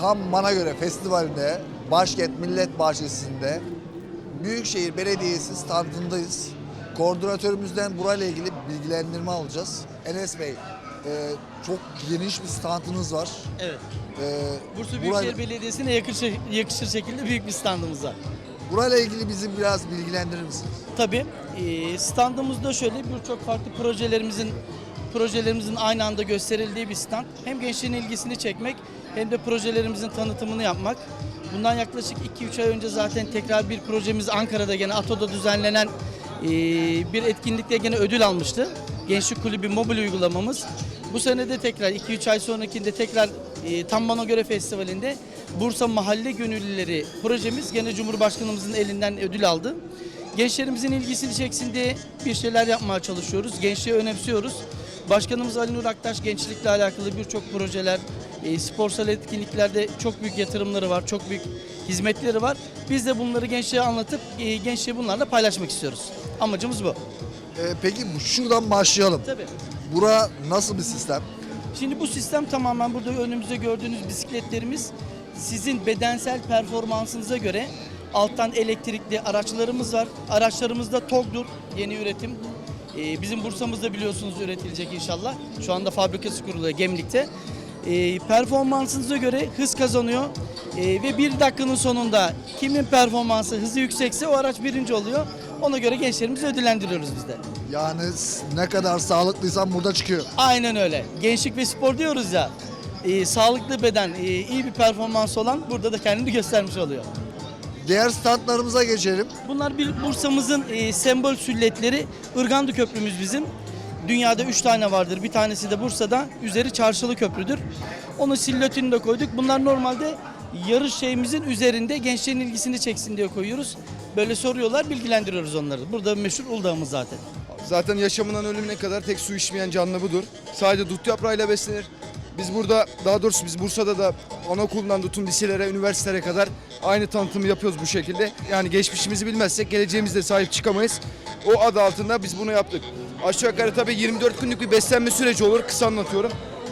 Tam bana göre festivalde Başkent Millet Bahçesi'nde Büyükşehir Belediyesi standındayız. Koordinatörümüzden burayla ilgili bilgilendirme alacağız. Enes Bey, e, çok geniş bir standınız var. Evet. E, Bursa burayla- Büyükşehir Belediyesi'ne yakışır, yakışır şekilde büyük bir standımız var. Burayla ilgili bizi biraz bilgilendirir misiniz? Tabii e, standımızda şöyle birçok farklı projelerimizin projelerimizin aynı anda gösterildiği bir stand. Hem gençlerin ilgisini çekmek hem de projelerimizin tanıtımını yapmak. Bundan yaklaşık 2-3 ay önce zaten tekrar bir projemiz Ankara'da gene ATO'da düzenlenen bir etkinlikte gene ödül almıştı. Gençlik Kulübü mobil uygulamamız. Bu sene de tekrar 2-3 ay sonrakinde tekrar Tam Bana Göre Festivali'nde Bursa Mahalle Gönüllüleri projemiz gene Cumhurbaşkanımızın elinden ödül aldı. Gençlerimizin ilgisini çeksin diye bir şeyler yapmaya çalışıyoruz. Gençliği önemsiyoruz. Başkanımız Ali Nur Aktaş gençlikle alakalı birçok projeler, e, sporsal etkinliklerde çok büyük yatırımları var, çok büyük hizmetleri var. Biz de bunları gençliğe anlatıp e, gençliği bunlarla paylaşmak istiyoruz. Amacımız bu. E, peki şuradan başlayalım. Tabii. Bura nasıl bir sistem? Şimdi bu sistem tamamen burada önümüzde gördüğünüz bisikletlerimiz sizin bedensel performansınıza göre alttan elektrikli araçlarımız var. Araçlarımız da TOG'dur, yeni üretim. Ee, bizim Bursa'mızda biliyorsunuz üretilecek inşallah. Şu anda fabrikası kuruluyor Gemlik'te. Ee, performansınıza göre hız kazanıyor. Ee, ve bir dakikanın sonunda kimin performansı hızı yüksekse o araç birinci oluyor. Ona göre gençlerimizi ödüllendiriyoruz biz de. Yani ne kadar sağlıklıysan burada çıkıyor. Aynen öyle. Gençlik ve spor diyoruz ya. e, sağlıklı beden, e, iyi bir performans olan burada da kendini göstermiş oluyor. Diğer standlarımıza geçelim. Bunlar bir Bursa'mızın e, sembol sülletleri. Irgandı köprümüz bizim. Dünyada üç tane vardır. Bir tanesi de Bursa'da. Üzeri çarşılı köprüdür. Onun silüetini de koyduk. Bunlar normalde yarış şeyimizin üzerinde gençlerin ilgisini çeksin diye koyuyoruz. Böyle soruyorlar, bilgilendiriyoruz onları. Burada meşhur Uludağ'ımız zaten. Zaten yaşamından ölümüne kadar tek su içmeyen canlı budur. Sadece dut yaprağıyla beslenir. Biz burada, daha doğrusu biz Bursa'da da anaokulundan tutun liselere, üniversitelere kadar aynı tanıtımı yapıyoruz bu şekilde. Yani geçmişimizi bilmezsek geleceğimizde sahip çıkamayız. O adı altında biz bunu yaptık. Aşağı yukarı tabii 24 günlük bir beslenme süreci olur. Kısa anlatıyorum.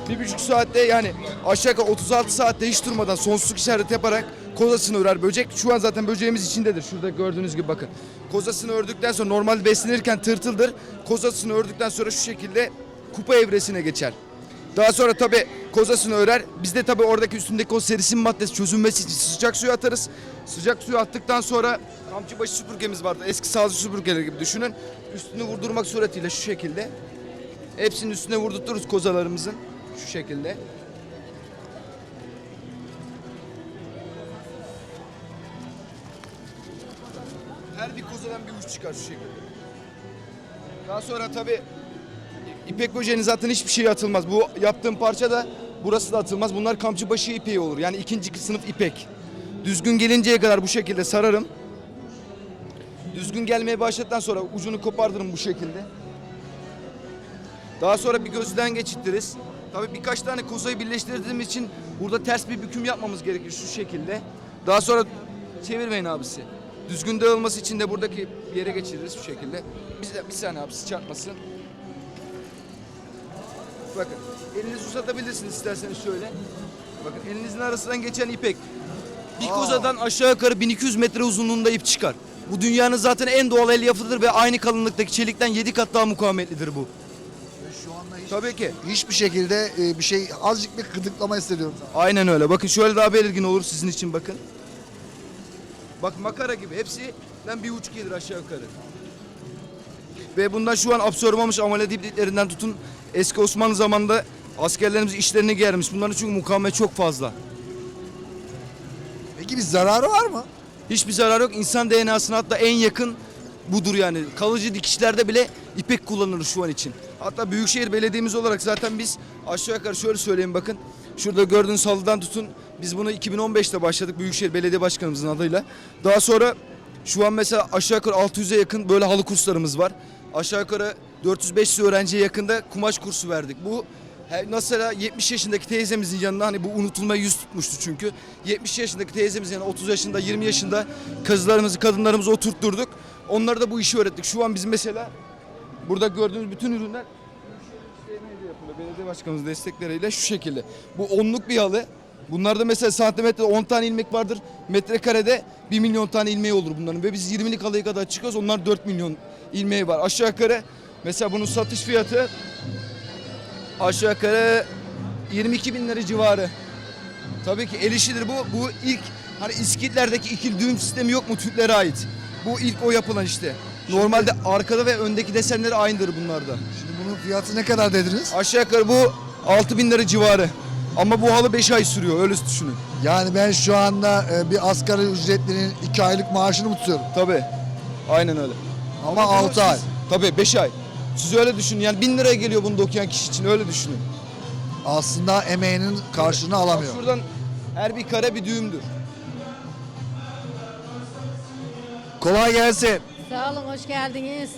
Bir buçuk saatte yani aşağı yukarı 36 saatte hiç durmadan sonsuzluk işareti yaparak kozasını örer böcek. Şu an zaten böceğimiz içindedir. Şurada gördüğünüz gibi bakın. Kozasını ördükten sonra normal beslenirken tırtıldır. Kozasını ördükten sonra şu şekilde kupa evresine geçer. Daha sonra tabi kozasını örer. Biz de tabi oradaki üstündeki o serisin maddesi çözülmesi için sıcak suya atarız. Sıcak suyu attıktan sonra kamçıbaşı süpürgemiz vardı. Eski sağlık süpürgeleri gibi düşünün. Üstünü vurdurmak suretiyle şu şekilde. Hepsinin üstüne vurdurturuz kozalarımızın. Şu şekilde. Her bir kozadan bir uç çıkar şu şekilde. Daha sonra tabi ipek böceğinin zaten hiçbir şey atılmaz. Bu yaptığım parça da burası da atılmaz. Bunlar kamçıbaşı ipeği olur. Yani ikinci sınıf ipek. Düzgün gelinceye kadar bu şekilde sararım. Düzgün gelmeye başladıktan sonra ucunu kopartırım bu şekilde. Daha sonra bir gözden geçirtiriz. Tabii birkaç tane kozayı birleştirdiğimiz için burada ters bir büküm yapmamız gerekir şu şekilde. Daha sonra çevirmeyin abisi. Düzgün dağılması için de buradaki yere geçiririz şu şekilde. Bir, bir saniye abisi çarpmasın. Bakın elinizi uzatabilirsiniz isterseniz şöyle. Bakın elinizin arasından geçen ipek. Bir kozadan aşağı yukarı 1200 metre uzunluğunda ip çıkar. Bu dünyanın zaten en doğal el yapıdır ve aynı kalınlıktaki çelikten 7 kat daha mukavemetlidir bu. Şu anda hiç, Tabii ki. hiçbir şekilde e, bir şey azıcık bir gıdıklama hissediyorum. Aynen öyle. Bakın şöyle daha belirgin olur sizin için bakın. Bak makara gibi. Hepsinden bir uç gelir aşağı yukarı. Ve bundan şu an absorbamış ameliyat ipliklerinden tutun eski Osmanlı zamanında askerlerimiz işlerini germiş. Bunların çünkü mukavemet çok fazla. Peki bir zararı var mı? Hiçbir zarar yok. İnsan DNA'sına hatta en yakın budur yani. Kalıcı dikişlerde bile ipek kullanılır şu an için. Hatta Büyükşehir Belediye'miz olarak zaten biz aşağı yukarı şöyle söyleyeyim bakın. Şurada gördüğünüz halıdan tutun. Biz bunu 2015'te başladık Büyükşehir Belediye Başkanımızın adıyla. Daha sonra şu an mesela aşağı yukarı 600'e yakın böyle halı kurslarımız var. Aşağı yukarı 400-500 öğrenciye yakında kumaş kursu verdik. Bu Mesela 70 yaşındaki teyzemizin yanına hani bu unutulmaya yüz tutmuştu çünkü. 70 yaşındaki teyzemizin yanına 30 yaşında 20 yaşında kızlarımızı kadınlarımızı oturtturduk. Onlara da bu işi öğrettik. Şu an bizim mesela burada gördüğünüz bütün ürünler. Belediye başkanımız destekleriyle şu şekilde. Bu onluk bir halı. Bunlarda mesela santimetre 10 tane ilmek vardır. Metrekarede 1 milyon tane ilmeği olur bunların. Ve biz 20'lik halıya kadar çıkıyoruz. Onlar 4 milyon ilmeği var. Aşağı yukarı mesela bunun satış fiyatı aşağı yukarı 22 bin lira civarı. Tabii ki el işidir bu. Bu ilk hani iskitlerdeki ikili düğüm sistemi yok mu Türklere ait? Bu ilk o yapılan işte. Normalde arkada ve öndeki desenleri aynıdır bunlarda. Şimdi bunun fiyatı ne kadar dediniz? Aşağı yukarı bu 6 bin lira civarı. Ama bu halı 5 ay sürüyor öyle düşünün. Yani ben şu anda e, bir asgari ücretlinin 2 aylık maaşını mı tutuyorum? Tabii. Aynen öyle. Ama bunu 6 ay. Tabii 5 ay. Siz öyle düşünün yani 1000 liraya geliyor bunu dokuyan kişi için öyle düşünün. Aslında emeğinin karşılığını Bak alamıyor. şuradan her bir kare bir düğümdür. Kolay gelsin. Sağ olun, hoş geldiniz.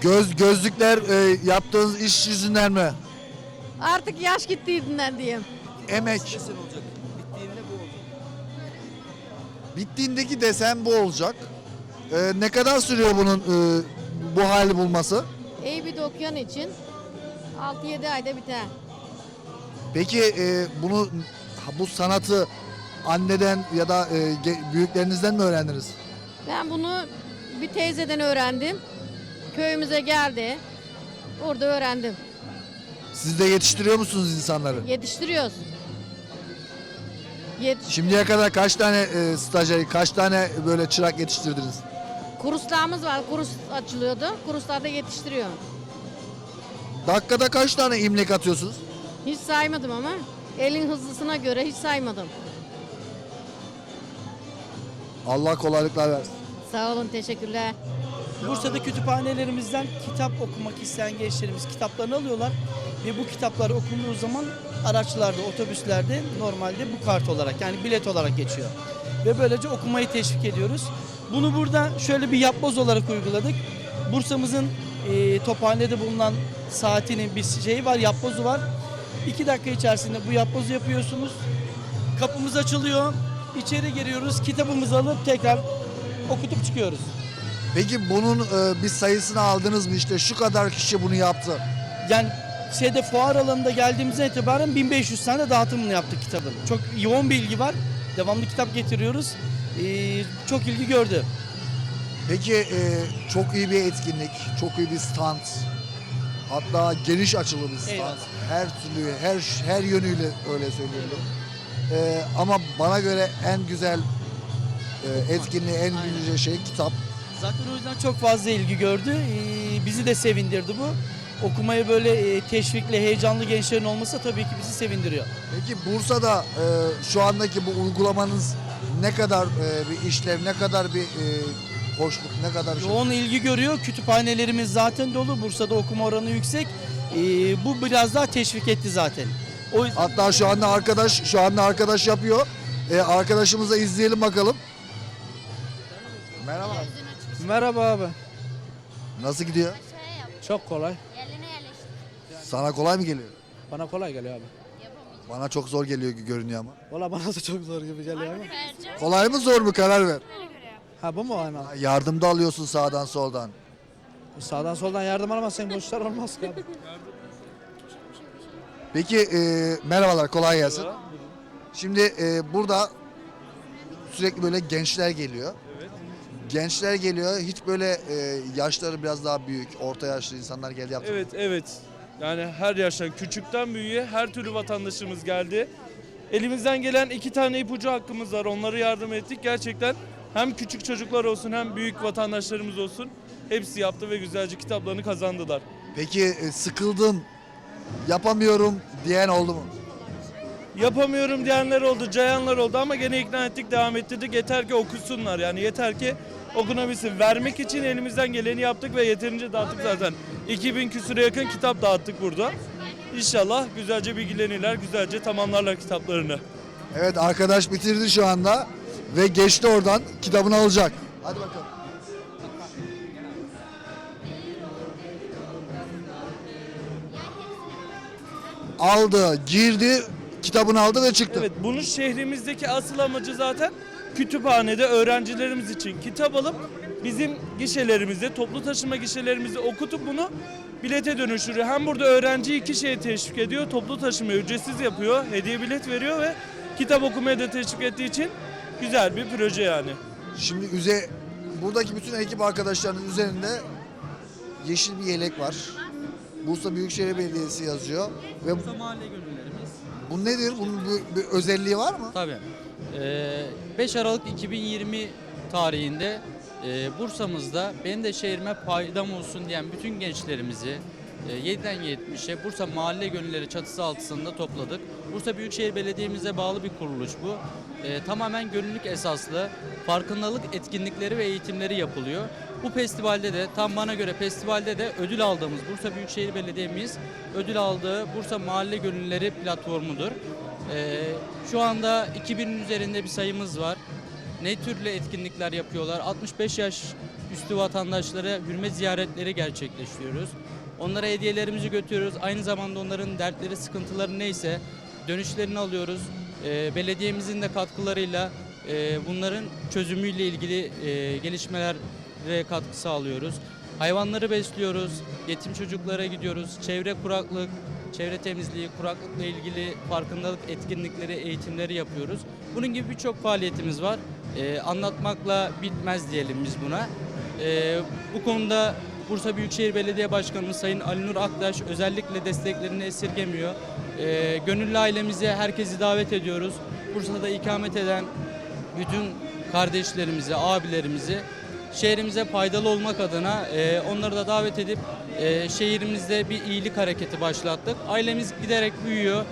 Göz gözlükler e, yaptığınız iş yüzünden mi? Artık yaş gittiğinden diyeyim. Emek. Bittiğinde bu olacak. Bittiğindeki desen bu olacak. E, ne kadar sürüyor bunun e, bu hali bulması? İyi bir dokyan için 6-7 ayda biter. Peki e, bunu bu sanatı anneden ya da e, ge- büyüklerinizden mi öğrendiniz? Ben bunu bir teyzeden öğrendim. Köyümüze geldi. Orada öğrendim. Siz de yetiştiriyor musunuz insanları? Yetiştiriyoruz. Yetiş Şimdiye kadar kaç tane e, stajyer, kaç tane böyle çırak yetiştirdiniz? Kuruslarımız var. Kurus açılıyordu. Kuruslarda yetiştiriyor. Dakikada kaç tane imlek atıyorsunuz? Hiç saymadım ama. Elin hızlısına göre hiç saymadım. Allah kolaylıklar versin. Sağ olun, teşekkürler. Bursa'da kütüphanelerimizden kitap okumak isteyen gençlerimiz kitaplarını alıyorlar ve bu kitaplar okunduğu zaman araçlarda, otobüslerde normalde bu kart olarak yani bilet olarak geçiyor. Ve böylece okumayı teşvik ediyoruz. Bunu burada şöyle bir yapboz olarak uyguladık. Bursa'mızın e, tophanede bulunan saatinin bir şeyi var, yapbozu var. İki dakika içerisinde bu yapbozu yapıyorsunuz. Kapımız açılıyor, içeri giriyoruz, kitabımızı alıp tekrar okutup çıkıyoruz. Peki bunun e, bir sayısını aldınız mı? İşte şu kadar kişi bunu yaptı. Yani şeyde fuar alanında geldiğimizden itibaren 1500 tane dağıtımını yaptık kitabın. Çok yoğun bir ilgi var. Devamlı kitap getiriyoruz. Ee, çok ilgi gördü. Peki e, çok iyi bir etkinlik, çok iyi bir stand. Hatta geniş açılı bir stand. Eyvallah. Her türlü, her her yönüyle öyle söylüyorum. E, ama bana göre en güzel e, etkinliği, en Aynen. güzel şey kitap. Zaten o yüzden çok fazla ilgi gördü. Ee, bizi de sevindirdi bu. Okumaya böyle e, teşvikli, heyecanlı gençlerin olması tabii ki bizi sevindiriyor. Peki Bursa'da e, şu andaki bu uygulamanız ne kadar e, bir işlev, ne kadar bir e, hoşluk, ne kadar şey? Yoğun ilgi görüyor. Kütüphanelerimiz zaten dolu. Bursa'da okuma oranı yüksek. Ee, bu biraz daha teşvik etti zaten. O yüzden Hatta şu anda arkadaş şu anda arkadaş yapıyor. E, arkadaşımıza izleyelim bakalım. Merhaba. Merhaba abi. Nasıl gidiyor? Çok kolay. Sana kolay mı geliyor? Bana kolay geliyor abi. Bana çok zor geliyor gibi görünüyor ama. Valla bana da çok zor gibi geliyor ama. Kolay mı zor mu karar ver. Ha bu mu aynen? Yardım da alıyorsun sağdan soldan. Sağdan soldan yardım alamazsan bu işler olmaz ki abi. Peki e, merhabalar kolay gelsin. Şimdi e, burada sürekli böyle gençler geliyor. Gençler geliyor. Hiç böyle e, yaşları biraz daha büyük, orta yaşlı insanlar geldi yaptı. Evet evet. Yani her yaştan küçükten büyüğe her türlü vatandaşımız geldi. Elimizden gelen iki tane ipucu hakkımız var. Onlara yardım ettik. Gerçekten hem küçük çocuklar olsun hem büyük vatandaşlarımız olsun. Hepsi yaptı ve güzelce kitaplarını kazandılar. Peki e, sıkıldım, yapamıyorum diyen oldu mu? Yapamıyorum diyenler oldu, cayanlar oldu ama gene ikna ettik, devam ettirdik. Yeter ki okusunlar yani yeter ki okunabilsin. Vermek için elimizden geleni yaptık ve yeterince dağıttık zaten. 2000 küsüre yakın kitap dağıttık burada. İnşallah güzelce bilgilenirler, güzelce tamamlarlar kitaplarını. Evet arkadaş bitirdi şu anda ve geçti oradan kitabını alacak. Hadi bakalım. Aldı, girdi, kitabını aldı ve çıktı. Evet, bunun şehrimizdeki asıl amacı zaten kütüphanede öğrencilerimiz için kitap alıp bizim gişelerimizde, toplu taşıma gişelerimizde okutup bunu bilete dönüştürüyor. Hem burada öğrenci iki şeye teşvik ediyor. Toplu taşıma ücretsiz yapıyor, hediye bilet veriyor ve kitap okumaya da teşvik ettiği için güzel bir proje yani. Şimdi üze buradaki bütün ekip arkadaşlarının üzerinde yeşil bir yelek var. Bursa Büyükşehir Belediyesi yazıyor ve mahalle gönüllerimiz. bu nedir? Bunun bir, bir özelliği var mı? Tabii. Ee, 5 Aralık 2020 tarihinde e, Bursa'mızda benim de şehrime faydam olsun diyen bütün gençlerimizi e, 7'den 70'e Bursa Mahalle Gönülleri çatısı altında topladık. Bursa Büyükşehir Belediye'mize bağlı bir kuruluş bu. E, tamamen gönüllülük esaslı farkındalık etkinlikleri ve eğitimleri yapılıyor. Bu festivalde de tam bana göre festivalde de ödül aldığımız Bursa Büyükşehir Belediye'miz ödül aldığı Bursa Mahalle Gönülleri platformudur. Ee, şu anda 2000'in üzerinde bir sayımız var. Ne türlü etkinlikler yapıyorlar? 65 yaş üstü vatandaşlara hürmet ziyaretleri gerçekleştiriyoruz. Onlara hediyelerimizi götürüyoruz. Aynı zamanda onların dertleri, sıkıntıları neyse dönüşlerini alıyoruz. Ee, belediyemizin de katkılarıyla e, bunların çözümüyle ilgili e, gelişmelere katkı sağlıyoruz. Hayvanları besliyoruz, yetim çocuklara gidiyoruz, çevre kuraklık, çevre temizliği, kuraklıkla ilgili farkındalık etkinlikleri, eğitimleri yapıyoruz. Bunun gibi birçok faaliyetimiz var. Ee, anlatmakla bitmez diyelim biz buna. Ee, bu konuda Bursa Büyükşehir Belediye Başkanımız Sayın Ali Nur Aktaş özellikle desteklerini esirgemiyor. Ee, gönüllü ailemize herkesi davet ediyoruz. Bursa'da ikamet eden bütün kardeşlerimizi, abilerimizi şehrimize faydalı olmak adına e, onları da davet edip e, şehrimizde bir iyilik hareketi başlattık. Ailemiz giderek büyüyor.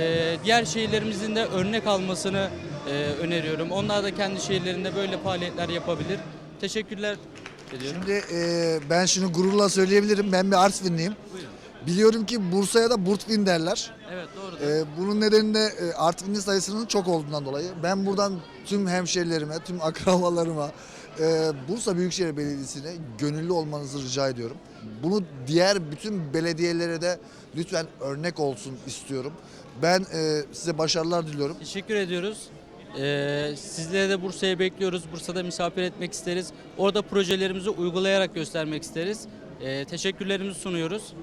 E, diğer şehirlerimizin de örnek almasını e, öneriyorum. Onlar da kendi şehirlerinde böyle faaliyetler yapabilir. Teşekkürler ediyorum. Şimdi e, ben şunu gururla söyleyebilirim. Ben bir Artvinliyim. Biliyorum ki Bursa'ya da Burtvin derler. Evet doğru. E, bunun nedeni de e, Artvinli sayısının çok olduğundan dolayı. Ben buradan tüm hemşerilerime, tüm akrabalarıma, e, Bursa Büyükşehir Belediyesi'ne gönüllü olmanızı rica ediyorum. Bunu diğer bütün belediyelere de lütfen örnek olsun istiyorum. Ben e, size başarılar diliyorum. Teşekkür ediyoruz. Ee, sizleri de Bursa'ya bekliyoruz. Bursa'da misafir etmek isteriz. Orada projelerimizi uygulayarak göstermek isteriz. Ee, teşekkürlerimizi sunuyoruz.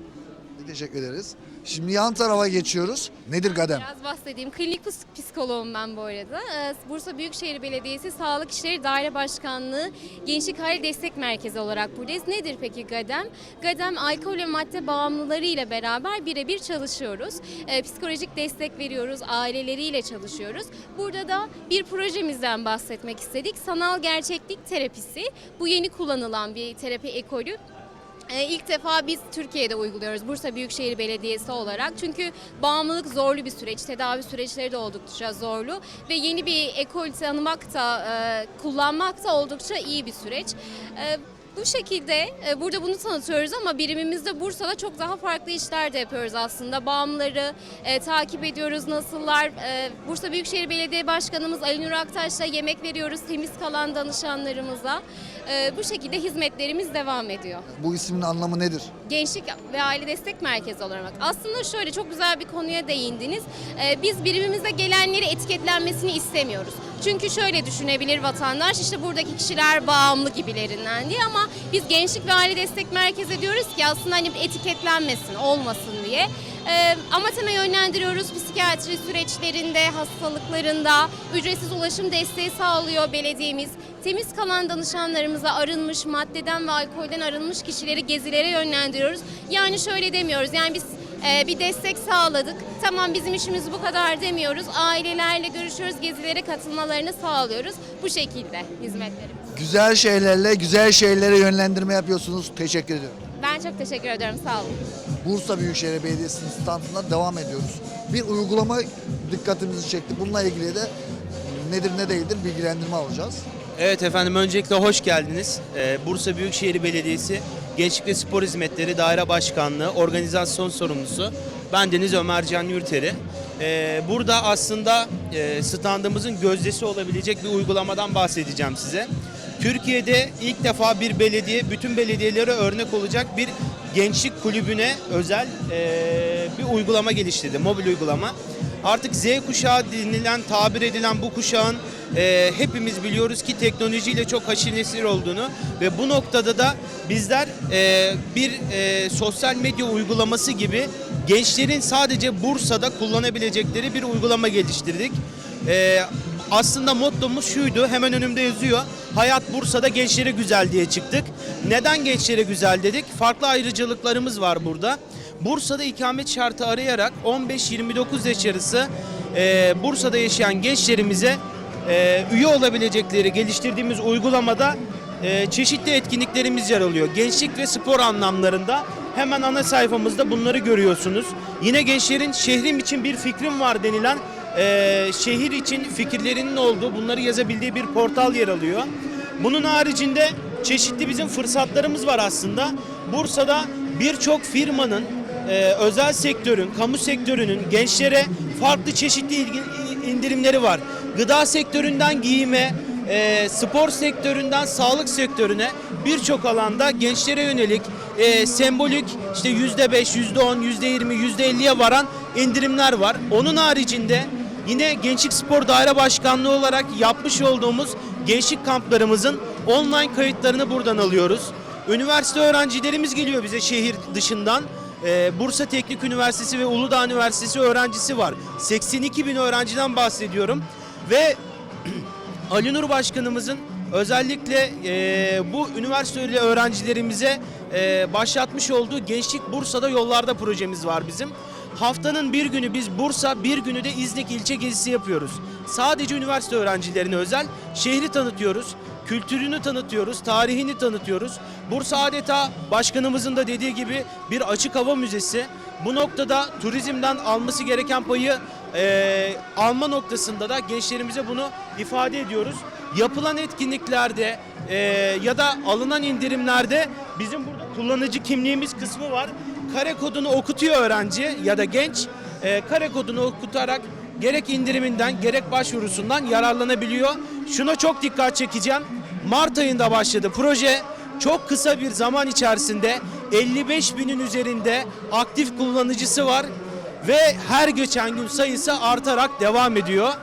Teşekkür ederiz. Şimdi yan tarafa geçiyoruz. Nedir Gadem? Biraz bahsedeyim. Klinik psikoloğum ben bu arada. Ee, Bursa Büyükşehir Belediyesi Sağlık İşleri Daire Başkanlığı Gençlik Hali Destek Merkezi olarak buradayız. Nedir peki GADEM? GADEM alkol ve madde bağımlıları ile beraber birebir çalışıyoruz. Ee, psikolojik destek veriyoruz, aileleriyle çalışıyoruz. Burada da bir projemizden bahsetmek istedik. Sanal gerçeklik terapisi. Bu yeni kullanılan bir terapi ekolü. Ee, İlk defa biz Türkiye'de uyguluyoruz Bursa Büyükşehir Belediyesi olarak. Çünkü bağımlılık zorlu bir süreç, tedavi süreçleri de oldukça zorlu ve yeni bir ekol tanımak da, e, kullanmak da oldukça iyi bir süreç. E, bu şekilde e, burada bunu tanıtıyoruz ama birimimizde Bursa'da çok daha farklı işler de yapıyoruz aslında. Bağımlıları e, takip ediyoruz, nasıllar. E, Bursa Büyükşehir Belediye Başkanımız Ali Nur Aktaş'la yemek veriyoruz temiz kalan danışanlarımıza. E, bu şekilde hizmetlerimiz devam ediyor. Bu ismin anlamı nedir? Gençlik ve Aile Destek Merkezi olarak. Aslında şöyle çok güzel bir konuya değindiniz. Ee, biz birimimize gelenleri etiketlenmesini istemiyoruz. Çünkü şöyle düşünebilir vatandaş işte buradaki kişiler bağımlı gibilerinden diye ama biz Gençlik ve Aile Destek Merkezi diyoruz ki aslında hani etiketlenmesin, olmasın diye. Ee, AMATEM'e yönlendiriyoruz psikiyatri süreçlerinde, hastalıklarında ücretsiz ulaşım desteği sağlıyor belediyemiz. Temiz kalan danışanlarımıza arınmış, maddeden ve alkolden arınmış kişileri gezilere yönlendiriyoruz. Yani şöyle demiyoruz, yani biz e, bir destek sağladık. Tamam bizim işimiz bu kadar demiyoruz. Ailelerle görüşüyoruz, gezilere katılmalarını sağlıyoruz. Bu şekilde hizmetlerimiz. Güzel şeylerle güzel şeylere yönlendirme yapıyorsunuz. Teşekkür ediyorum. Ben çok teşekkür ediyorum, sağ olun. Bursa Büyükşehir Belediyesi'nin standında devam ediyoruz. Bir uygulama dikkatimizi çekti. Bununla ilgili de nedir ne değildir bilgilendirme alacağız. Evet efendim öncelikle hoş geldiniz. Ee, Bursa Büyükşehir Belediyesi Gençlik ve Spor Hizmetleri Daire Başkanlığı Organizasyon Sorumlusu ben Deniz Ömercan Yurteri. Ee, burada aslında e, standımızın gözdesi olabilecek bir uygulamadan bahsedeceğim size. Türkiye'de ilk defa bir belediye bütün belediyelere örnek olacak bir gençlik kulübüne özel e, bir uygulama geliştirdi, mobil uygulama. Artık Z kuşağı denilen, tabir edilen bu kuşağın e, hepimiz biliyoruz ki teknolojiyle çok haşir neşir olduğunu ve bu noktada da bizler e, bir e, sosyal medya uygulaması gibi gençlerin sadece Bursa'da kullanabilecekleri bir uygulama geliştirdik. E, aslında mottomuz şuydu, hemen önümde yazıyor. Hayat Bursa'da gençlere güzel diye çıktık. Neden gençlere güzel dedik? Farklı ayrıcalıklarımız var burada. Bursa'da ikamet şartı arayarak 15-29 yaş arası e, Bursa'da yaşayan gençlerimize e, üye olabilecekleri geliştirdiğimiz uygulamada e, çeşitli etkinliklerimiz yer alıyor. Gençlik ve spor anlamlarında hemen ana sayfamızda bunları görüyorsunuz. Yine gençlerin şehrim için bir fikrim var denilen e, şehir için fikirlerinin olduğu bunları yazabildiği bir portal yer alıyor. Bunun haricinde çeşitli bizim fırsatlarımız var aslında. Bursa'da birçok firmanın, e, özel sektörün, kamu sektörünün gençlere farklı çeşitli indirimleri var. Gıda sektöründen giyime, e, spor sektöründen sağlık sektörüne birçok alanda gençlere yönelik e, sembolik işte yüzde beş, yüzde on, yüzde yirmi, yüzde elliye varan indirimler var. Onun haricinde yine Gençlik Spor Daire Başkanlığı olarak yapmış olduğumuz gençlik kamplarımızın online kayıtlarını buradan alıyoruz. Üniversite öğrencilerimiz geliyor bize şehir dışından. Ee, Bursa Teknik Üniversitesi ve Uludağ Üniversitesi öğrencisi var. 82 bin öğrenciden bahsediyorum. Ve Ali Nur Başkanımızın özellikle e, bu üniversiteli öğrencilerimize e, başlatmış olduğu Gençlik Bursa'da Yollarda projemiz var bizim. Haftanın bir günü biz Bursa, bir günü de İznik ilçe gezisi yapıyoruz. Sadece üniversite öğrencilerine özel şehri tanıtıyoruz, kültürünü tanıtıyoruz, tarihini tanıtıyoruz. Bursa adeta başkanımızın da dediği gibi bir açık hava müzesi. Bu noktada turizmden alması gereken payı e, alma noktasında da gençlerimize bunu ifade ediyoruz. Yapılan etkinliklerde e, ya da alınan indirimlerde bizim burada kullanıcı kimliğimiz kısmı var. Kare kodunu okutuyor öğrenci ya da genç. E, kare kodunu okutarak gerek indiriminden gerek başvurusundan yararlanabiliyor. Şuna çok dikkat çekeceğim. Mart ayında başladı proje. Çok kısa bir zaman içerisinde 55 binin üzerinde aktif kullanıcısı var ve her geçen gün sayısı artarak devam ediyor.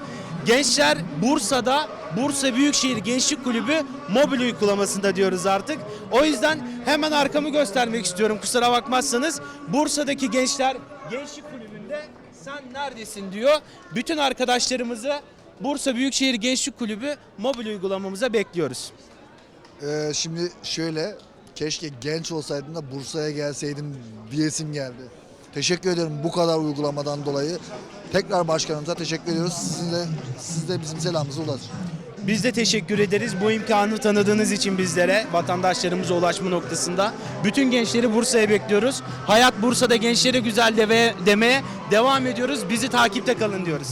Gençler Bursa'da Bursa Büyükşehir Gençlik Kulübü mobil uygulamasında diyoruz artık. O yüzden hemen arkamı göstermek istiyorum kusura bakmazsanız. Bursa'daki gençler Gençlik Kulübü'nde sen neredesin diyor. Bütün arkadaşlarımızı Bursa Büyükşehir Gençlik Kulübü mobil uygulamamıza bekliyoruz. Ee, şimdi şöyle, keşke genç olsaydım da Bursa'ya gelseydim diyesim geldi. Teşekkür ediyorum bu kadar uygulamadan dolayı. Tekrar başkanımıza teşekkür ediyoruz. Sizin de, siz de bizim selamımızı ulaşın. Biz de teşekkür ederiz bu imkanı tanıdığınız için bizlere, vatandaşlarımıza ulaşma noktasında. Bütün gençleri Bursa'ya bekliyoruz. Hayat Bursa'da gençlere güzel de ve demeye devam ediyoruz. Bizi takipte kalın diyoruz.